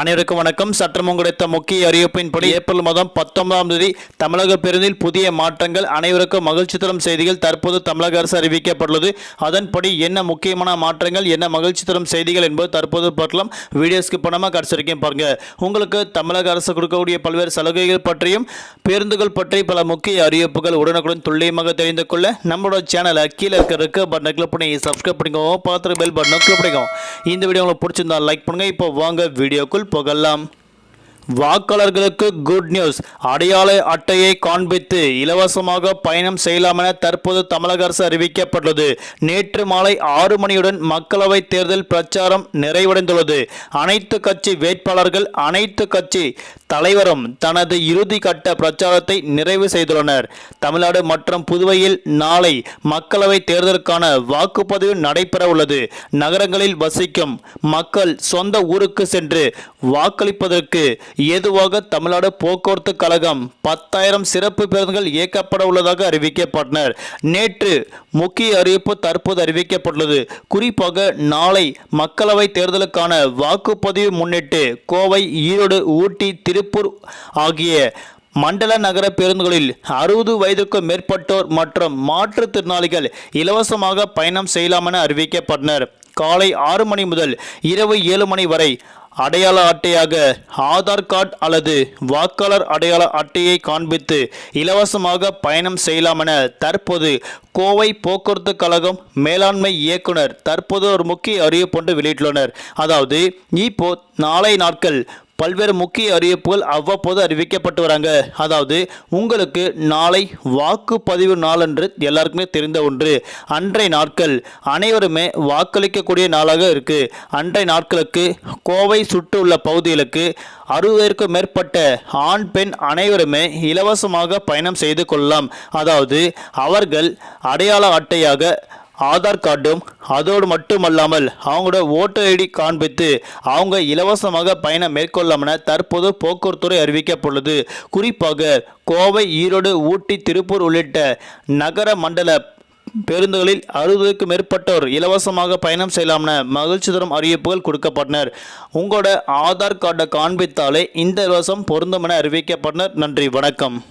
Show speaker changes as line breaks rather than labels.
அனைவருக்கும் வணக்கம். சற்றம் கிடைத்த முக்கிய அறிவிப்பின்படி ஏப்ரல் மாதம் பத்தொன்பதாம் தேதி தமிழக பேருந்தில் புதிய மாற்றங்கள் அனைவருக்கும் மகிழ்ச்சி தரும் செய்திகள் தற்போது தமிழக அரசு அறிவிக்கப்பட்டுள்ளது. அதன்படி என்ன முக்கியமான மாற்றங்கள் என்ன மகிழ்ச்சி தரும் செய்திகள் என்பது தற்போது பார்க்கலாம். வீடியோஸ்க்கு பணமாக கடைசி வரைக்கும் பாருங்க. உங்களுக்கு தமிழக அரசு கொடுக்கக்கூடிய பல்வேறு சலுகைகள் பற்றியும் பேருந்துகள் பற்றி பல முக்கிய அறிவிப்புகள் உடனுக்குடன் துல்லியமாக தெரிந்து கொள்ள நம்மளோட சேனலை கீழே இருக்க இருக்க பட்டனை கிளிக் பண்ணி சப்ஸ்கிரைப் பண்ணிக்கோங்க. பார்த்துட்டு பெல் பட்டனை கிளிக் பண்ணிக்கோங்க. இந்த வீடியோ உங்களுக்கு பிடிச்சிருந்தா லைக் பண்ணுங்க. இப்போ வாங்க வீடியோக்குள் போகலாம் வாக்காளர்களுக்கு குட் நியூஸ் அடையாள அட்டையை காண்பித்து இலவசமாக பயணம் செய்யலாம் என தற்போது தமிழக அரசு அறிவிக்கப்பட்டுள்ளது. நேற்று மாலை ஆறு மணியுடன் மக்களவைத் தேர்தல் பிரச்சாரம் நிறைவடைந்துள்ளது. அனைத்து கட்சி வேட்பாளர்கள் அனைத்து கட்சி தலைவரும் தனது இறுதி கட்ட பிரச்சாரத்தை நிறைவு செய்துள்ளனர். தமிழ்நாடு மற்றும் புதுவையில் நாளை மக்களவைத் தேர்தலுக்கான வாக்குப்பதிவு நடைபெற உள்ளது நகரங்களில் வசிக்கும் மக்கள் சொந்த ஊருக்கு சென்று வாக்களிப்பதற்கு ஏதுவாக தமிழ்நாடு போக்குவரத்து கழகம் பத்தாயிரம் சிறப்பு பேருந்துகள் இயக்கப்பட உள்ளதாக அறிவிக்கப்பட்டனர். நேற்று முக்கிய அறிவிப்பு தற்போது அறிவிக்கப்பட்டுள்ளது. குறிப்பாக நாளை மக்களவைத் தேர்தலுக்கான வாக்குப்பதிவு முன்னிட்டு கோவை ஈரோடு ஊட்டி திருப்பூர் ஆகிய மண்டல நகர பேருந்துகளில் அறுபது வயதுக்கும் மேற்பட்டோர் மற்றும் மாற்றுத்திறனாளிகள் இலவசமாக பயணம் செய்யலாம் என அறிவிக்கப்பட்டனர். காலை ஆறு மணி முதல் இரவு ஏழு மணி வரை அடையாள அட்டையாக ஆதார் கார்டு அல்லது வாக்காளர் அடையாள அட்டையை காண்பித்து இலவசமாக பயணம் செய்யலாம் என தற்போது கோவை போக்குவரத்து கழகம் மேலாண்மை இயக்குனர் தற்போது ஒரு முக்கிய அறிவிப்பு ஒன்று வெளியிட்டுள்ளனர். அதாவது இப்போ நாளை நாட்கள் பல்வேறு முக்கிய அறிவிப்புகள் அவ்வப்போது அறிவிக்கப்பட்டு வராங்க. அதாவது உங்களுக்கு நாளை வாக்குப்பதிவு நாளன்று எல்லாருக்குமே தெரிந்த ஒன்று. அன்றைய நாட்கள் அனைவருமே வாக்களிக்கக்கூடிய நாளாக இருக்கு. அன்றைய நாட்களுக்கு கோவை சுற்றுள்ள பகுதிகளுக்கு அறுபதற்கும் மேற்பட்ட ஆண் பெண் அனைவருமே இலவசமாக பயணம் செய்து கொள்ளலாம். அதாவது அவர்கள் அடையாள அட்டையாக ஆதார் கார்டும் அதோடு மட்டுமல்லாமல் அவங்களோட ஓட்டர் ஐடி காண்பித்து அவங்க இலவசமாக பயணம் மேற்கொள்ளலாம் என தற்போது போக்குவரத்துறை அறிவிக்கப்பட்டுள்ளது. குறிப்பாக கோவை ஈரோடு ஊட்டி திருப்பூர் உள்ளிட்ட நகர மண்டல பேருந்துகளில் அறுபதுக்கும் மேற்பட்டோர் இலவசமாக பயணம் செய்யலாம் மகிழ்ச்சி தரும் அறிவிப்புகள் கொடுக்கப்பட்டனர். உங்களோட ஆதார் கார்டை காண்பித்தாலே இந்த இலவசம் பொருந்தும் என அறிவிக்கப்பட்டனர். நன்றி வணக்கம்.